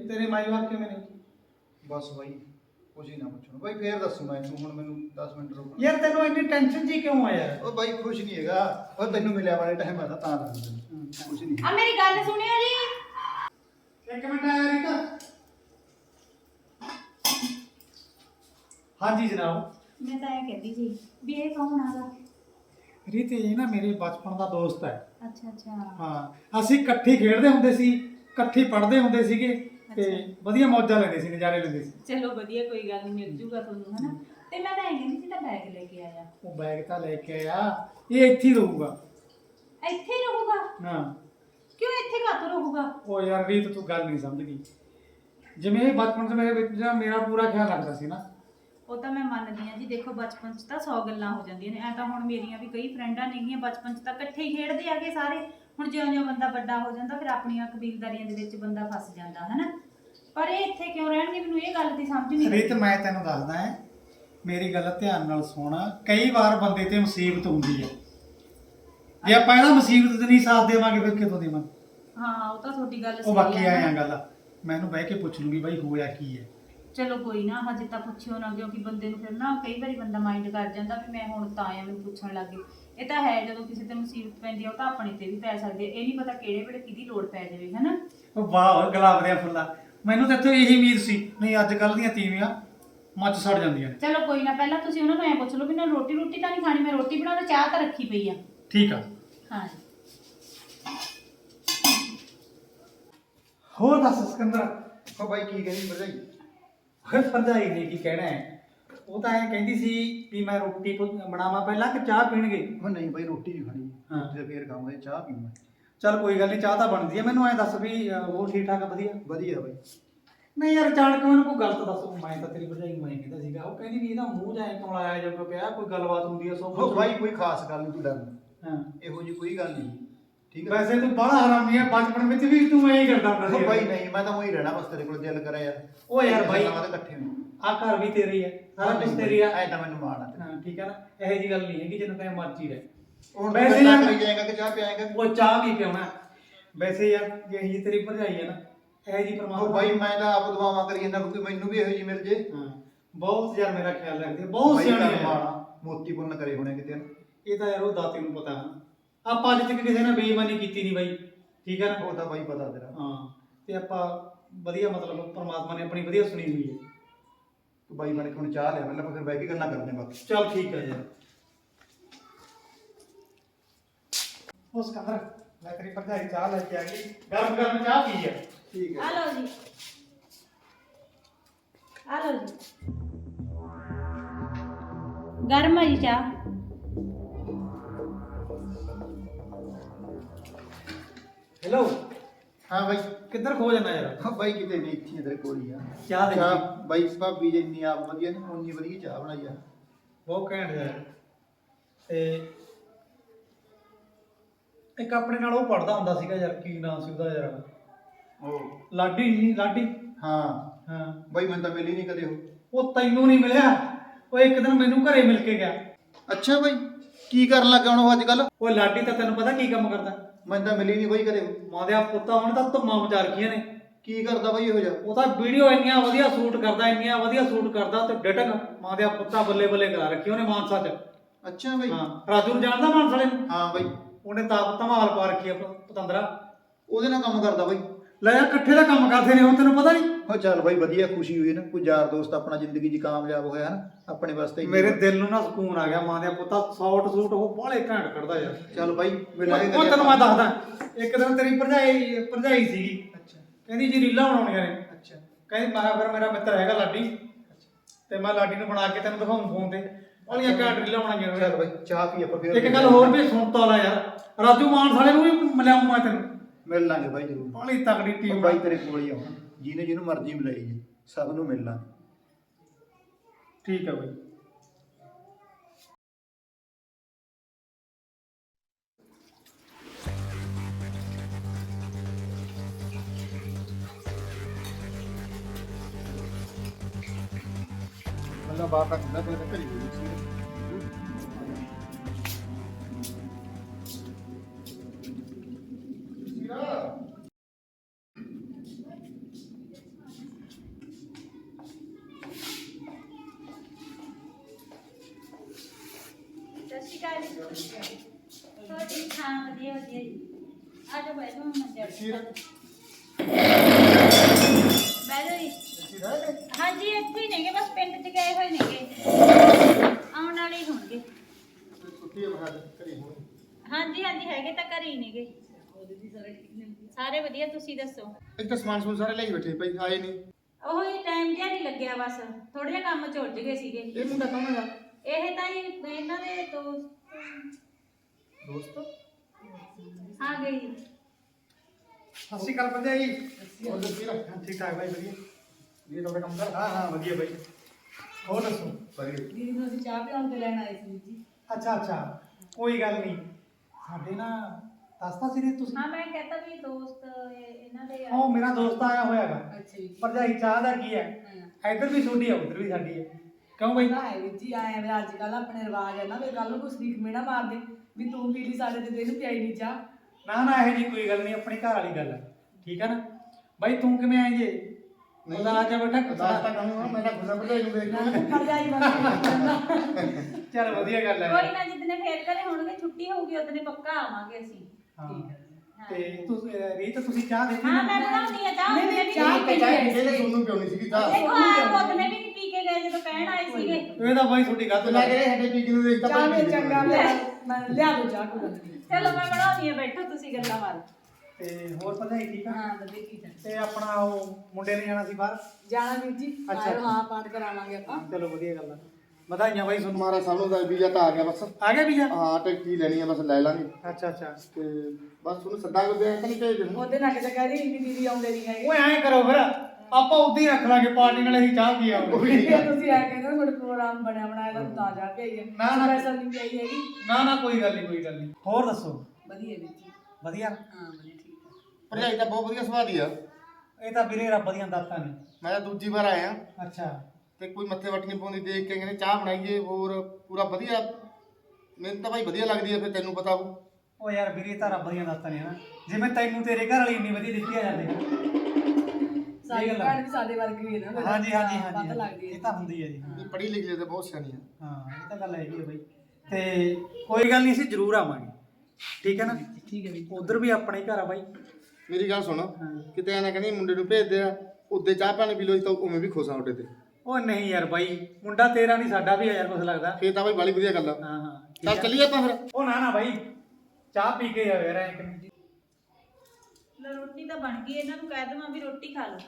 ਤੇਰੇ ਮਾਈ ਬਾਪ ਕਿਵੇਂ ਨੇ? ਬਸ ਬਾਈ ਕੁਝ ਹੀ ਨਾ ਪੁੱਛੋ ਬਾਈ ਫੇਰ ਦੱਸੂ ਮੈਂ ਤੂੰ ਹੁਣ ਮੈਨੂੰ 10 ਮਿੰਟ ਰੁਕ ਯਾਰ ਤੈਨੂੰ ਇੰਨੀ ਟੈਨਸ਼ਨ ਜੀ ਕਿਉਂ ਆ ਯਾਰ? ਉਹ ਬਾਈ ਖੁਸ਼ ਨਹੀਂ ਹੈਗਾ। ਉਹ ਤੈਨੂੰ ਮਿਲਿਆ ਵਾਲੇ ਟਾਈਮ ਆ ਤਾਂ ਦੱਸ ਕੁਝ ਨਹੀਂ। ਆ ਮੇਰੀ ਗੱਲ ਸੁਣਿਓ ਜੀ। ਇੱਕ ਮਿੰਟ ਆਇਆ ਰੀਤਾ ਹਾਂਜੀ ਜਨਾਬ। ਮੈਂ ਤਾਂ ਇਹ ਕਹਿੰਦੀ ਸੀ ਵੀ ਇਹ ਕੌਣ ਆਗਾ ਰੀਤੇ ਇਹ ਨਾ ਮੇਰੇ ਬਚਪਨ ਦਾ ਦੋਸਤ ਹੈ। ਅੱਛਾ ਅੱਛਾ। ਹਾਂ ਅਸੀਂ ਇਕੱਠੇ ਖੇਡਦੇ ਹੁੰਦੇ ਸੀ ਇਕੱਠੇ ਪੜ੍ਹਦੇ ਹੁੰਦੇ ਸੀਗੇ। ਤੇ ਵਧੀਆ ਮੌਜਾਂ ਲੈਂਦੇ ਸੀ ਨਜ਼ਾਰੇ ਲੈਂਦੇ ਸੀ। ਚਲੋ ਵਧੀਆ ਕੋਈ ਗੱਲ ਨਹੀਂ ਮਿਲ ਜੂਗਾ ਤੁਹਾਨੂੰ ਹਨਾ? ਤੇ ਮੈਂ ਤਾਂ ਇਹ ਕਹਿੰਦੀ ਸੀ ਤਾਂ ਬੈਗ ਲੈ ਕੇ ਆਇਆ। ਉਹ ਬੈਗ ਤਾਂ ਲੈ ਕੇ ਆਇਆ ਇਹ ਇੱਥੇ ਹੀ ਰਹੂਗਾ। ਇੱਥੇ ਹੀ ਰਹੂਗਾ? ਹਾਂ। ਕਿਉਂ ਇੱਥੇ ਕਾਤੋਂ ਰਹੂਗਾ? ਉਹ ਯਾਰ ਰੀਤ ਤੂੰ ਗੱਲ ਨਹੀਂ ਸਮਝਦੀ ਜਿਵੇਂ ਇਹ ਬਚਪਨ 'ਚ ਮੇਰੇ ਵਿੱਚ ਜਿਹੜਾ ਮੇਰਾ ਪੂਰਾ ਖਿਆਲ ਰੱਖਦਾ ਸੀ ਨਾ। ਉਹ ਤਾਂ ਮੈਂ ਮੰਨਦੀ ਹਾਂ ਜੀ ਦੇਖੋ ਬਚਪਨ 'ਚ ਤਾਂ 100 ਗੱਲਾਂ ਹੋ ਜਾਂਦੀਆਂ ਨੇ। ਐ ਤਾਂ ਹੁਣ ਮੇਰੀਆਂ ਵੀ ਕਈ ਫਰੈਂਡਾਂ ਨੇਗੀਆਂ ਬਚਪਨ 'ਚ ਤਾਂ ਇਕੱਠੇ ਹੀ ਖੇਡਦੇ ਆਗੇ ਸਾਰੇ। ਹੁਣ ਜਿਉਂ-ਜਿਉਂ ਬੰਦਾ ਵੱਡਾ ਹੋ ਜਾਂਦਾ ਫਿਰ ਆਪਣੀਆਂ ਕਬੀਲਦਾਰੀਆਂ ਦੇ ਵਿੱਚ ਬੰਦਾ ਫਸ ਜਾਂਦਾ ਹਨਾ? ਪਰ ਇਹ ਇੱਥੇ ਕਿਉਂ ਰਹਿਣਗੇ? ਮੈਨੂੰ ਇਹ ਗੱਲ ਦੀ ਸਮਝ ਨਹੀਂ ਰੀਤ ਮੈਂ ਤੈਨੂੰ ਦੱਸਦਾ ਹੈ ਮੇਰੀ ਗੱਲ ਧਿਆਨ ਨਾਲ ਸੁਣ। ਕਈ ਵਾਰ ਬੰਦੇ ਤੇ ਮੁਸੀਬਤ ਹੁੰਦੀ ਹੈ। ਜੇ ਆਪਾਂ ਇਹਦਾ ਮੁਸੀਬਤ ਤੇ ਨਹੀਂ ਸਾਥ ਦੇਵਾਂਗੇ ਫਿਰ ਕਿਦੋਂ ਦੇਵਾਂਗੇ? ਹਾਂ ਉਹ ਤਾਂ ਤੁਹਾਡੀ ਗੱਲ ਉਹ ਸਹੀ ਬਾਕੀ ਆ ਆਇਆ ਨਾ। ਗੱਲ। ਮੈਂ ਇਹਨੂੰ ਬਹਿ ਕੇ ਪੁੱਛ ਲੂੰਗੀ ਬਾਈ ਹੋਇਆ ਕੀ ਹੈ। ਚਲੋ ਕੋਈ ਨਾ ਹਜੇ ਤਾਂ ਪੁੱਛਿਓ ਨਾ ਕਿਉਂਕਿ ਬੰਦੇ ਨੂੰ ਫਿਰ ਨਾ ਕਈ ਵਾਰੀ ਬੰਦਾ ਮਾਈਂਡ ਕਰ ਜਾਂਦਾ ਵੀ ਮੈਂ ਹੁਣ ਤਾਂ ਆਇਆ ਮੈਨੂੰ ਪੁੱਛਣ ਲੱਗੇ ਇਹ ਤਾਂ ਹੈ ਜਦੋਂ ਕਿਸੇ ਤੇ ਮੁਸੀਬਤ ਪੈਂਦੀ ਆ ਉਹ ਤਾਂ ਆਪਣੇ ਤੇ ਵੀ ਪੈ ਸਕਦੀ ਹੈ ਇਹ ਨਹੀਂ ਪਤਾ ਕਿਹੜੇ ਵੇਲੇ ਕਿਹਦੀ ਲੋੜ ਪੈ ਜਾਵੇ ਹਨਾ? ਉਹ ਵਾਹ ਗੁਲਾਬ ਦੇ ਫੁੱਲਾਂ। ਮੈਨੂੰ ਤਾਂ ਇੱਥੋਂ ਇਹੀ ਉਮੀਦ ਸੀ ਨਹੀਂ ਅੱਜ ਕੱਲ ਦੀਆਂ ਤੀਵੀਆਂ ਮੱਚ ਸੜ ਜਾਂਦੀਆਂ ਨੇ। ਚਲੋ ਕੋਈ ਨਾ ਪਹਿਲਾਂ ਤੁਸੀਂ ਉਹਨਾਂ ਨੂੰ ਐ ਪੁੱਛ ਲਓ ਵੀ ਨਾ ਰੋਟੀ ਰੋਟੀ ਤਾਂ ਨਹੀਂ ਖਾਣੀ ਮੈਂ ਰੋਟੀ ਬਣਾਉਣਾ ਚਾਹ ਤਾਂ ਰੱਖੀ ਪਈ ਆ। ਠੀਕ ਆ। ਹਾਂ। ਹੋਰ ਦੱਸ ਸਿਕੰਦਰ ਉਹ ਬਾਈ ਕੀ ਕਹਿੰਦੀ ਭਰਜਾਈ? ਓਏ ਭਰਜਾਈ ਨੇ ਕੀ ਕਹਿਣਾ ਹੈ? ਉਹ ਤਾਂ ਐਂ ਕਹਿੰਦੀ ਸੀ ਵੀ ਮੈਂ ਰੋਟੀ ਪੁ- ਬਣਾਵਾਂ ਪਹਿਲਾਂ ਕਿ ਚਾਹ ਪੀਣਗੇ? ਉਹ ਨਹੀਂ ਬਾਈ ਰੋਟੀ ਨਹੀਂ ਖਾਣੀ। ਹਾਂ। ਰੋਟੀ ਤਾਂ ਫੇਰ ਖਾਵਾਂਗੇ ਚਾਹ ਪੀਵਾਂਗੇ। ਚੱਲ ਕੋਈ ਗੱਲ ਨਹੀਂ ਚਾਹ ਤਾਂ ਬਣਦੀ ਹੈ ਮੈਨੂੰ ਐਂ ਦੱਸ ਵੀ ਉਹ ਠੀਕ ਠਾਕ ਆ ਵਧੀਆ? ਵਧੀਆ ਬਾਈ। ਨਹੀਂ ਯਾਰ ਅਚਾਨਕ ਮੈਨੂੰ ਕੋਈ ਗੱਲ ਤਾਂ ਦੱਸੋ ਮੈਂ ਤਾਂ ਤੇਰੀ ਭਰਜਾਈ ਨੂੰ ਐਂ ਕਹਿੰਦਾ ਸੀਗਾ। ਉਹ ਕਹਿੰਦੀ ਵੀ ਇਹਦਾ ਮੂੰਹ ਜਾਂ ਕਿਉਂ ਲਾਇਆ ਜਾਊਗਾ ਪਿਆ ਕੋਈ ਗੱਲਬਾਤ ਹੁੰਦੀ ਹੈ ਸੋ ਉਹ ਬਾਈ ਕੋਈ ਖਾਸ ਗੱਲ ਨਹੀਂ ਤੂੰ ਡਰ ਹਾਂ। ਇਹੋ ਜੀ ਕੋਈ ਗੱਲ ਨਹੀਂ ਠੀਕ ਹੈ ਵੈਸੇ ਤੂੰ ਬੜਾ ਹਰਾਮੀ ਹੈ ਬਚਪਨ ਵਿੱਚ ਵੀ ਤੂੰ ਐਂ ਹੀ ਕਰਦਾ ਹੁੰਦਾ ਉਹ ਸੀ ਬਾਈ ਨਹੀਂ ਮੈਂ ਤਾਂ ਉਹੀ ਰਹਿਣਾ ਬਸ ਤੇਰੇ ਕੋਲ ਦਿਲ ਕਰਿਆ। ਯਾਰ ਉਹ ਯਾਰ ਬਾਈ ਤਾਂ ਇਕੱਠੇ ਹੋਏ। ਆ ਘਰ ਵੀ ਤੇਰੀ ਹੈ ਸਾਰਾ ਕੁਝ ਤੇਰੀ ਆ। ਐ ਤਾਂ ਮੈਨੂੰ ਮਾਣ ਆ। ਹਾਂ ਠੀਕ ਹੈ ਨਾ? ਇਹੋ ਜੀ ਗੱਲ ਨਹੀਂ ਹੈਗੀ ਜਿੰਨਾ ਟਾਈਮ ਮਰਜ਼ੀ ਰਹੇ। ਹੁਣ ਵੈਸੇ ਵੈਸੇ ਯਾਰ- ਜਾਏਗਾ ਕਿ ਚਾਹ ਪਿਆਏਗਾ? ਉਹ ਚਾਹ ਵੀ ਪਿਉਣਾ ਵੈਸੇ ਯਾਰ ਜੇ ਇਹੀ ਤੇਰੀ ਭਰਜਾਈ ਹੈ ਨਾ ਇਹੋ ਜੀ ਉਹ ਪਰਮਾਤਮਾ ਬਾਈ ਮੈਂ ਤਾਂ ਆਪ ਦੁਆਵਾਂ ਕਰੀ ਜਾਂਦਾ ਕਿ ਮੈਨੂੰ ਵੀ ਇਹੋ ਜੀ ਮਿਲ ਜੇ। ਹਾਂ ਬਹੁਤ ਯਾਰ ਮੇਰਾ ਖਿਆਲ ਰੱਖਦੀ ਹੈ ਬਹੁਤ ਬਾਈ ਸਿਆਣੀ ਹੈ ਮਾਣਾ ਮੋਤੀ ਪੁੰਨ ਕਰੇ ਹੋਣੇ ਕਿਤੇ ਨਾ। ਇਹ ਤਾਂ ਯਾਰ ਉਹ ਦਾਤੇ ਨੂੰ ਪਤਾ ਹੈ ਆਪਾਂ ਅੱਜ ਤੱਕ ਕਿਸੇ ਨਾਲ ਬੇਈਮਾਨੀ ਕੀਤੀ ਨਹੀਂ ਬਾਈ ਠੀਕ ਹੈ ਨਾ? ਉਹ ਤਾਂ ਬਾਈ ਪਤਾ ਤੇਰਾ। ਹਾਂ ਤੇ ਆਪਾਂ ਵਧੀਆ ਮਤਲਬ ਪਰਮਾਤਮਾ ਨੇ ਆਪਣੀ ਵਧੀਆ ਸੁਣੀ ਹੋਈ ਹੈ ਤੂੰ ਬਾਈ ਬਣ ਕੇ ਹੁਣ ਚਾਹ ਲਿਆ ਆਪਾਂ ਫਿਰ ਬਹਿ ਕੇ ਗੱਲਾਂ ਕਰਦੇ ਬਾਕੀ। ਚੱਲ ਠੀਕ ਹੈ ਯਾਰ ਉਸ ਕੰਦਰ ਮੈਂ ਤੇਰੀ ਭਰਜਾਈ ਚਾਹ ਲੈ ਕੇ ਆ ਗਈ। ਗਰਮ ਗਰਮ ਚਾਹ ਪੀ ਹੈ ਠੀਕ ਆ ਲਓ ਜੀ। ਆ ਲਓ ਜੀ। ਗਰਮ ਹੈ ਜੀ ਚਾਹ। ਹੈਲੋ ਹਾਂ ਬਾਈ। ਕਿੱਧਰ ਖੋ ਜਾਣਾ ਯਾਰ? ਹਾਂ ਬਾਈ ਕਿਤੇ ਨਹੀਂ ਇੱਥੇ ਹੀ ਤੇਰੇ ਕੋਲ ਹੀ ਆ ਚਾਹ ਦੇ ਚਾਹ ਬਾਈ ਭਾਬੀ ਜੀ ਇੰਨੀ ਆਪ ਵਧੀਆ ਨੇ ਉਨੀ ਵਧੀਆ ਚਾਹ ਬਣਾਈ ਆ। ਬਹੁਤ ਘੈਂਟ ਯਾਰ। ਤੇ ਇੱਕ ਆਪਣੇ ਨਾਲ ਉਹ ਪੜਦਾ ਹੁੰਦਾ ਸੀਗਾ ਯਾਰ ਕੀ ਨਾਮ ਸੀ ਉਹਦਾ ਯਾਰ? ਉਹ। ਲਾਡੀ ਨਹੀਂ ਲਾਡੀ? ਹਾਂ। ਹਾਂ। ਬਾਈ ਮੈਨੂੰ ਤਾਂ ਮਿਲੀ ਨਹੀਂ ਕਦੇ ਉਹ। ਉਹ ਤੈਨੂੰ ਨਹੀਂ ਮਿਲਿਆ? ਉਹ ਇੱਕ ਦਿਨ ਮੈਨੂੰ ਘਰੇ ਮਿਲ ਕੇ ਗਿਆ। ਅੱਛਾ ਬਾਈ ਕੀ ਕਰਨ ਲੱਗਾ ਹੁਣ ਉਹ ਅੱਜ ਕੱਲ ਉਹ ਲਾਡੀ ਤਾਂ ਤੈਨੂੰ ਪਤਾ ਕੀ ਕੰਮ ਕਰਦਾ? ਮੈਨੂੰ ਤਾਂ ਮਿਲੀ ਨਹੀਂ ਬਈ ਕਦੇ। ਮਾਂ ਦੇ ਪੁੱਤਾਂ ਹੁਣ ਤਾਂ ਧੁੰਮਾਂ ਮਚਾ ਰੱਖੀਆਂ ਨੇ। ਕੀ ਕਰਦਾ ਬਈ ਇਹੋ ਜਿਹਾ? ਉਹ ਤਾਂ ਵੀਡੀਓ ਇੰਨੀਆਂ ਵਧੀਆ ਸ਼ੂਟ ਕਰਦਾ ਇੰਨੀਆਂ ਵਧੀਆ ਸ਼ੂਟ ਕਰਦਾ ਤੇ ਡਟਕ ਮਾਂ ਦੇ ਪੁੱਤਾਂ ਬੱਲੇ ਬੱਲੇ ਕਰਾ ਰੱਖੀ ਉਹਨੇ ਮਾਨਸਾ 'ਚ। ਅੱਛਾ ਬਈ। ਹਾਂ ਰਾਜੂ ਨੂੰ ਜਾਣਦਾ ਮਾਨਸਾਲੇ ਨੂੰ? ਹਾਂ ਬਈ। ਉਹਨੇ ਤਾਂ ਧਮਾਲ ਪਾ ਰੱਖੀ ਆ ਪਤੰਦਰਾ। ਉਹਦੇ ਨਾਲ ਕੰਮ ਕਰਦਾ ਬਈ। ਲੈ ਯਾਰ ਇਕੱਠੇ ਦਾ ਕੰਮ ਕਰਦੇ ਨੇ ਹੁਣ ਤੈਨੂੰ ਪਤਾ ਨਹੀਂ। ਹੋ ਚੱਲ ਬਈ ਵਧੀਆ ਖੁਸ਼ੀ ਹੋਈ ਨਾ ਕੋਈ ਯਾਰ ਦੋਸਤ ਆਪਣਾ ਜ਼ਿੰਦਗੀ 'ਚ ਕਾਮਯਾਬ ਹੋਇਆ ਨਾ ਆਪਣੇ ਵਾਸਤੇ ਹੀ ਮੇਰੇ ਦਿਲ ਨੂੰ ਨਾ ਸਕੂਨ ਆ ਗਿਆ ਮਾਂ ਦੇ ਪੁੱਤਾਂ ਸੌਟ ਸੂਟ ਉਹ ਬਾਹਲੇ ਘੈਂਟ ਕਰਦਾ ਯਾਰ। ਚੱਲ ਬਾਈ ਮਿਲਾਂਗੇ ਉਹ ਤੈਨੂੰ ਮੈਂ ਦੱਸਦਾ ਇੱਕ ਦਿਨ ਤੇਰੀ ਭਰਜਾਈ ਭਰਜਾਈ ਸੀਗੀ। ਅੱਛਾ। ਕਹਿੰਦੀ ਜੀ ਰੀਲਾਂ ਬਣਾਉਣੀਆਂ ਨੇ। ਅੱਛਾ। ਕਹਿੰਦੀ ਮੈਂ ਫਿਰ ਮੇਰਾ ਮਿੱਤਰ ਹੈਗਾ ਲਾਡੀ। ਤੇ ਮੈਂ ਲਾਡੀ ਨੂੰ ਬਣਾ ਕੇ ਤੈਨੂੰ ਦਿਖਾਉਂ ਫੋਨ ਤੇ। ਬਾਹਲੀਆਂ ਘੈਂਟ ਰੀਲਾਂ ਬਣਾਈਆਂ ਚੱਲ ਬਾਈ ਚਾਹ ਪੀ ਆਪਾਂ ਫਿਰ ਇੱਕ ਗੱਲ ਹੋਰ ਵੀ ਸੁਣ ਤਾ ਲੈ ਯਾਰ ਰਾਜੂ ਮਾਨ ਸਾਲੇ ਨੂੰ ਵੀ ਮਿਲਾਉਂ ਮੈਂ ਤੈਨੂੰ। ਮਿਲ ਲਾਂਗੇ ਬਾਈ ਜ਼ਰੂਰ। ਬਾਹਲੀ ਤਗੜੀ ਉਹ ਟੀਮ ਬਾਈ ਤੇਰੇ ਕੋਲ ਹੀ ਆਉਣਾ ਜਿਹਨੇ ਜਿਹਨੂੰ ਮਰਜ਼ੀ ਮਿਲਾਈ ਜੀ ਸਭ ਨੂੰ ਮਿਲ ਲਾਂਗੇ ਠੀਕ ਹੈ ਬਈ। ਮਤਲਬ ਬਾਹਰ ਹੁੰਦਾ ਕੋਈ ਘਰੀ ਹੋਈ ਸੀ। ਹੋਰ ਠੀਕ ਹਾਂ ਵਧੀਆ ਵਧੀਆ ਜੀ। ਆ ਜਾਓ ਬੈਠੋ ਮੰਜਾ ਬੈਠੋ ਜੀ। ਹਾਂਜੀ ਇੱਥੇ ਹੀ ਨੇਗੇ ਬਸ ਪਿੰਡ ਚ ਗਏ ਹੋਏ ਨੇਗੇ। ਆਉਣ ਵਾਲੇ ਹੀ ਹੋਣਗੇ। ਛੁੱਟੀ ਹੈ ਬਾਹਰ ਘਰੀ ਹੋਣੀ। ਹਾਂਜੀ ਹਾਂਜੀ ਹੈਗੇ ਤਾਂ ਘਰੇ ਹੀ ਨੇਗੇ। ਸਾਰੇ ਵਧੀਆ ਤੁਸੀਂ ਦੱਸੋ? ਇੱਕ ਤਾਂ ਸਮਾਨ ਸਮੂਨ ਸਾਰੇ ਲਈ ਬੈਠੇ ਭਾਈ ਆਏ ਨਹੀਂ। ਉਹ ਹੀ ਟਾਈਮ ਜਿਹਾ ਨਹੀਂ ਲੱਗਿਆ ਬਸ। ਥੋੜੇ ਜਿਹਾ ਕੰਮ ਚ ਉਲਝ ਗਏ ਸੀਗੇ। ਇਹ ਮੁੰਡਾ ਕੌਣ ਹੈਗਾ? ਇਹ ਤਾਂ ਹੀ ਇਹਨਾਂ ਦੇ ਦੋਸਤ। ਦੋਸਤ? ਆ ਜੀ। ਸਤਿ ਸ਼੍ਰੀ ਅਕਾਲ ਭਰਜਾਈ ਹੋਰ ਦੱਸੀ? ਨਾ ਠੀਕ ਠਾਕ ਬਾਈ ਵਧੀਆ। ਇਹ ਤੁਹਾਡਾ ਕੰਮ ਕਰ? ਹਾਂ ਹਾਂ ਵਧੀਆ ਬਾਈ। ਹੋਰ ਦੱਸੋ? ਵਧੀਆ। ਦੀਦੀ ਨੂੰ ਅਸੀਂ ਚਾਹ ਪਿਆਉਣ ਤੇ ਲੈਣ ਆਏ ਸੀ ਜੀ। ਅੱਛਾ ਅੱਛਾ। ਕੋਈ ਗੱਲ ਨਹੀਂ। ਸਾਡੇ ਨਾ ਦੱਸਤਾ ਸੀ ਨੇ ਤੁਸੀਂ? ਹਾਂ ਮੈਂ ਕਹਤਾ ਵੀ ਦੋਸਤ ਇਹ- ਇਹਨਾਂ ਦੇ ਆ। ਉਹ ਮੇਰਾ ਦੋਸਤ ਆਇਆ ਹੋਇਆਗਾ ਅੱਛਾ ਜੀ। ਭਰਜਾਈ ਚਾਹ ਦਾ ਕੀ ਹੈ? ਹਾਂ। ਇੱਧਰ ਵੀ ਛੋਟੀ ਹੈ ਉੱਧਰ ਵੀ ਸਾਡੀ ਹੈ। ਕਿਉਂ ਬਾਈ? ਨਾ ਵੀਰ ਜੀ ਆਏ ਵੇ ਅੱਜ ਕੱਲ ਆਪਣੇ ਰਿਵਾਜ ਹੈ ਨਾ ਵੀ ਕੱਲ ਨੂੰ ਕੋਈ ਸਰੀਕ ਮੇਣਾ ਮਾਰ ਦੇ ਵੀ ਤੂੰ ਪੀ ਲਈ ਸਾਡੇ ਤੇ ਦਿਨ ਪਿਆਈ ਨਹੀਂ ਚਾਹ। ਨਾ ਨਾ ਇਹ ਜੀ ਕੋਈ ਗੱਲ ਨਹੀਂ ਆਪਣੀ ਘਰ ਵਾਲੀ ਗੱਲ ਹੈ। ਠੀਕ ਹੈ ਨਾ? ਬਾਈ ਤੂੰ ਕਿਵੇਂ ਆਏ ਜੇ? ਉਹਦਾ ਆ ਜਾ ਬੇਟਾ ਦਾਸ ਤਾਂ ਆ ਮੈਂ ਤਾਂ ਖੁਦਾ ਭਜਾਈ ਨੂੰ ਦੇਖ ਨਾ ਪਰਜਾਈ ਬਣ ਚੱਲ ਵਧੀਆ ਗੱਲ ਕੋਈ ਹੈ ਨਾ ਜਿੱਦਨੇ ਫੇਰ ਘਰੇ ਹੋਣਗੇ ਛੁੱਟੀ ਹੋਊਗੀ ਉਦਨੇ ਪੱਕਾ ਆਵਾਂਗੇ ਅਸੀਂ। ਹਾਂ। ਠੀਕ ਹੈ। ਤੇ ਰੀਤ ਤੁਸੀਂ ਚਾਹ ਦੇਖੀ ਹਾਂ ਮੈਂ ਬਣਾਉਣੀ ਆ ਚਾਹ ਨਹੀਂ, ਉਹਨੇ ਨਹੀਂ, ਵੀ ਚਾਹ ਪੀ ਕੇ ਚਾਹ ਗਏ। ਕਿਸੇ ਨੇ ਤੁਹਾਨੂੰ ਪਿਉਣੀ ਸੀਗੀ ਚਾਹ। ਦੇਖੋ ਆ ਉਹਨੇ ਵੀ ਨੀ ਪੀ ਕੇ ਗਏ ਜਦੋਂ ਕਹਿਣ ਆਏ ਸੀਗੇ। ਇਹ ਤਾਂ ਬਾਈ ਤੁਹਾਡੀ ਗੱਲ ਤੇ ਮੈਂ ਕਹਿੰਦਾ ਸਾਡੇ ਪੀਕ ਨੂੰ ਦੇਖ ਤਾਂ ਚਾਹ ਭਾਈ ਮੇ ਚੰਗਾ ਲਿਆ ਮੈਂ ਲਿਆ ਦੋ ਚਾਹ ਕੋਈ ਗੱਲ ਨਹੀਂ। ਚਲੋ ਮੈਂ ਬਣਾਉਣੀ ਆ ਬੈਠੋ ਤੁਸੀਂ ਗੱਲਾਂ ਮਾਰੋ ਤੇ ਹੋਰ ਭਰਜਾਈ ਠੀਕ ਆ? ਹਾਂ ਵਧੀਆ ਠੀਕ ਹੈ ਤੇ ਆਪਣਾ ਉਹ ਮੁੰਡੇ ਨੇ ਜਾਣਾ ਸੀ ਬਾਹਰ? ਜਾਣਾ ਵੀਰ ਜੀ ਅੱਛਾ। ਆਇਓ ਹਾਂ ਪਾਠ ਕਰਾਵਾਂਗੇ ਆਪਾਂ। ਚਲੋ ਵਧੀਆ ਗੱਲ ਆ। ਵਧਾਈਆਂ ਬਾਈ ਤੁਹਾਨੂੰ। ਮਾਰਾ ਸਾਨੂੰ ਦਾ ਵੀਜ਼ਾ ਤਾਂ ਆ ਗਿਆ ਬਸ। ਆ ਗਿਆ ਵੀਜ਼ਾ? ਹਾਂ ਟੈਕਸੀ ਲੈਣੀ ਆ ਬਸ ਲੈ ਲਾਂਗੇ। ਅੱਛਾ ਅੱਛਾ। ਤੇ ਬਸ ਤੁਹਾਨੂੰ ਸੱਦਾ ਕਰਦੇ ਆ ਤਾਂ ਨਹੀਂ ਭੇਜ ਦੇਣਾ ਉਹਦੇ ਨਾਲ ਕਿਤੇ ਕਹਿ ਰਹੀ ਵੀ ਦੀਦੀ ਆਉਂਦੇ ਨਹੀਂ ਹੈਗੇ। ਓਏ ਐਂ ਕਰੋ ਫਿਰ ਆਪਾਂ ਉੱਦਾਂ ਹੀ ਰੱਖ ਲਾਂਗੇ ਪਾਰਟੀ ਨਾਲ ਅਸੀਂ ਚਾਹ ਪੀ ਆਵਾਂਗੇ। ਤੁਸੀਂ ਆ ਕਹਿੰਦੇ ਤੁਹਾਡਾ ਪ੍ਰੋਗਰਾਮ ਬਣਿਆ ਬਣਾਇਆ ਤਾਂ ਤਾਂ ਜਾ ਕੇ ਆਈਏ ਨਾ, ਨਾ। ਪੈਸਾ ਨਹੀਂ ਆਈ ਹੈਗੀ। ਨਾ ਨਾ ਕੋਈ ਗੱਲ ਨਹੀਂ ਕੋਈ ਗੱਲ ਨਹੀਂ। ਹੋਰ ਦੱਸੋ? ਵਧੀਆ ਵੀਰ ਜੀ। ਵਧੀਆ? ਹਾਂ ਵਧੀਆ ਠੀਕ ਹੈ। ਭਰਜਾਈ ਤਾਂ ਬਹੁਤ ਵਧੀਆ ਸੁਭਾਅ ਦੀ ਆ। ਇਹ ਤਾਂ ਵੀਰੇ ਰੱਬ ਦੀਆਂ ਦਾਤਾਂ ਨੇ। ਮੈਂ ਤਾਂ ਦੂਜੀ ਵਾਰ ਆਇਆ। ਅੱਛਾ। ਤੇ ਕੋਈ ਮੱਥੇ ਵੱਟ ਨਹੀਂ ਪਾਉਂਦੀ ਦੇਖ ਕੇ ਕਹਿੰਦੇ ਚਾਹ ਬਣਾਈਏ ਹੋਰ ਪੂਰਾ ਵਧੀਆ। ਮੈਨੂੰ ਤਾਂ ਭਾਈ ਵਧੀਆ ਲੱਗਦੀ ਆ ਫਿਰ ਤੈਨੂੰ ਪਤਾ ਹੋਊ। ਓ ਯਾਰ ਵੀਰੇ ਤਾਂ ਰੱਬ ਦੀਆਂ ਦਾਤਾਂ ਨੇ ਹਨਾ ਜਿਵੇਂ ਤੈਨੂੰ ਤੇਰੇ ਘਰ ਵਾਲੀ ਇੰਨੀ ਵਧੀਆ ਦਿੱਤੀ ਆ ਜਾਂਦੀ ਸਾਡੀ ਗੱਲ ਆ। ਭੈਣ ਵੀ ਸਾਡੇ ਵਰਗੀ ਹੈ ਨਾ ਫਿਰ। ਹਾਂਜੀ ਹਾਂਜੀ ਹਾਂ, ਹਾਂਜੀ ਪਤਾ ਲੱਗਦੀ ਹੈ। ਇਹ ਤਾਂ ਹੁੰਦੀ ਹੈ ਜੀ ਇਹ ਪੜ੍ਹੀ ਲਿਖੀ ਲਈ ਤਾਂ ਬਹੁਤ ਸਿਆਣੀ ਆ। ਹਾਂ ਇਹ ਤਾਂ ਗੱਲ ਹੈਗੀ ਹੈ ਬਾਈ। ਤੇ ਕੋਈ ਗੱਲ ਨਹੀਂ ਅਸੀਂ ਜ਼ਰੂਰ ਆਵਾਂਗੇ। ਠੀਕ ਹੈ ਨਾ? ਠੀਕ ਹੈ ਜੀ। ਉਧਰ ਵੀ ਆਪਣੇ ਹੀ ਘਰ ਆ ਬਾਈ। ਮੇਰੀ ਗੱਲ ਸੁਣ। ਕਿਤੇ ਐ ਨਾ ਕਹਿੰਦੀ ਮੁੰਡੇ ਨੂੰ ਭੇਜਦੇ ਆ। ਉੱਦੇ ਚਾਹ ਪਾਣੀ ਪੀ ਲੋ ਤਾਂ ਉਵੇਂ ਵੀ ਖੁਸ਼ ਆ ਉੱਡੇ ਤੇ। ਉਹ ਨਹੀਂ ਯਾਰ ਬਾਈ ਮੁੰਡਾ ਤੇਰਾ ਨਹੀਂ ਸਾਡਾ ਵੀ ਆ ਯਾਰ ਕੁਛ ਲੱਗਦਾ। ਫੇਰ ਤਾਂ ਭਾਈ ਬੜੀ ਵਧੀਆ ਗੱਲ ਆ। ਹਾਂ ਹਾਂ। ਠੀਕ ਚੱਲ ਆ। ਚੱਲੀਏ ਆਪਾਂ ਫਿਰ। ਉਹ ਨਾ ਨਾ ਬਾਈ ਚਾਹ ਪੀ ਕੇ ਜਾਓ ਯਾਰ ਐਂ ਕਿ ਲੈ ਰੋਟੀ ਤਾਂ ਬਣ ਗਈ ਇਹਨਾਂ ਨੂੰ ਕਹਿ ਦਵਾਂ ਵੀ ਰੋਟੀ ਖਾ ਲਓ।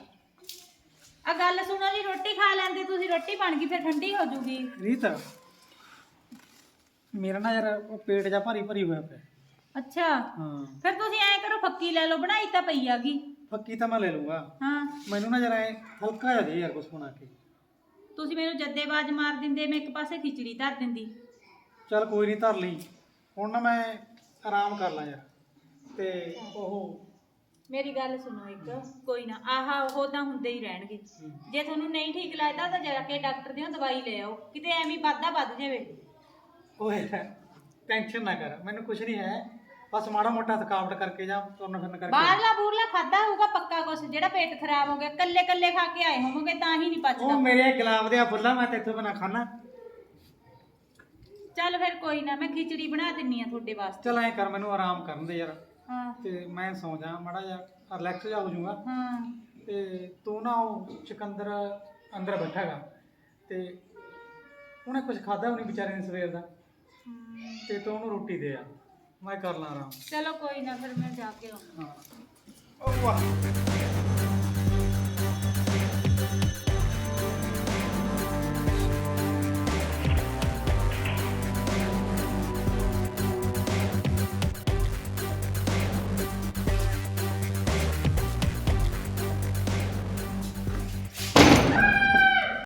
ਆ ਗੱਲ ਸੁਣੋ ਜੀ ਰੋਟੀ ਖਾ ਲੈਂਦੇ ਤੁਸੀਂ ਰੋਟੀ ਬਣ ਗਈ ਫਿਰ ਠੰਡੀ ਹੋ ਜੂਗੀ। ਰੀਤ ਮੇਰਾ ਨਾ ਯਾਰ ਉਹ ਪੇਟ ਜਾ ਭਾਰੀ ਭਾਰੀ ਹੋਇਆ ਪਿਆ। ਅੱਛਾ ਹਾਂ। ਫਿਰ ਤੁਸੀਂ ਐਂ ਕਰੋ ਫੱਕੀ ਲੈ ਲਓ ਬਣਾਈ ਤਾਂ ਪਈ ਆਗੀ ਪੱਕੀ ਤਾਂ ਮੈਂ ਲੈ ਲੂੰਗਾ ਹਾਂ। ਮੈਨੂੰ ਨਾ ਜਰਾ ਹਲਕਾ ਜਿਹਾ ਦੇ ਯਾਰ ਕੁਛ ਬਣਾ ਕੇ। ਤੁਸੀਂ ਮੈਨੂੰ ਜੱਦੇਬਾਜ਼ ਮਾਰ ਦਿੰਦੇ ਮੈਂ ਇੱਕ ਪਾਸੇ ਖਿਚੜੀ ਧਰ ਦਿੰਦੀ। ਚੱਲ ਕੋਈ ਨਹੀਂ ਧਰ ਲਈ। ਹੁਣ ਨਾ ਮੈਂ ਆਰਾਮ ਕਰ ਲਾਂ ਯਾਰ। ਤੇ ਉਹ ਮੇਰੀ ਗੱਲ ਸੁਣੋ ਇੱਕ ਕੋਈ ਨਾ ਆਹਾ ਉਹ ਤਾਂ ਹੁੰਦੇ ਹੀ ਰਹਿਣਗੇ। ਜੇ ਤੁਹਾਨੂੰ ਨਹੀਂ ਠੀਕ ਲੱਗਦਾ ਤਾਂ ਜਾ ਕੇ ਡਾਕਟਰ ਦੀ ਦਵਾਈ ਲੈ ਆਓ। ਕਿਤੇ ਐਵੇਂ ਵਾਧਾ ਵੱਧ ਜਾਵੇ। ਓਏ ਟੈਨਸ਼ਨ ਨਾ ਕਰ ਮੈਨੂੰ ਕੁਝ ਨਹੀਂ ਹੈ। ਬਸ ਮਾੜਾ ਮੋਟਾ ਥਕਾਵਟ ਕਰਕੇ ਜਾਂ ਤੁਰਨ ਫਿਰਨ ਕਰਕੇ। ਬਾਹਰਲਾ ਬੂਰਲਾ ਖਾਦਾ ਹੋਊਗਾ ਪੱਕਾ ਕੁਛ ਜਿਹੜਾ ਪੇਟ ਖਰਾਬ ਹੋ ਗਿਆ ਕੱਲੇ ਕੱਲੇ ਖਾ ਕੇ ਆਏ ਹੋਵੋਗੇ ਤਾਂ ਹੀ ਨਹੀਂ ਉਹ ਪਚਦਾ ਮੇਰੇ ਗੁਲਾਬ ਦੇ ਫੁੱਲਾਂ ਮੈਂ ਤੇ ਇੱਥੋਂ ਬਣਾ ਖਾਣਾ ਚੱਲ ਫਿਰ ਕੋਈ ਨਾ ਮੈਂ ਖਿਚੜੀ ਬਣਾ ਦਿੰਨੀ ਆ ਤੁਹਾਡੇ ਵਾਸਤੇ। ਚਲ ਐ ਕਰ ਮੈਨੂੰ ਆਰਾਮ ਕਰਨ ਦੇ ਯਾਰ। ਹਾਂ। ਤੇ ਮੈਂ ਸੌ ਜਾ ਮਾੜਾ ਜਿਹਾ ਰਿਲੈਕਸ ਜਾ ਹੋ ਜਾਊਗਾ। ਹਾਂ। ਤੇ ਤੂੰ ਨਾ ਉਹ ਚਕੰਦਰ ਅੰਦਰ ਬੈਠਾਗਾ ਤੇ ਉਹਨੇ ਕੁਝ ਖਾਦਾ ਉਹਨੇ ਵਿਚਾਰੇ ਨੇ ਸਵੇਰ ਦਾ? ਤੇ ਤੂੰ ਉਹਨੂੰ ਰੋਟੀ ਦੇ ਆ। ਮੈਂ ਕਰ ਲਾਂ ਆਰਾਮ। ਚਲੋ ਕੋਈ ਨਾ ਫਿਰ ਮੈਂ ਜਾ ਕੇ ਆਉਂਦੀ। ਹਾਂ। ਉਹ ਵਾਹ।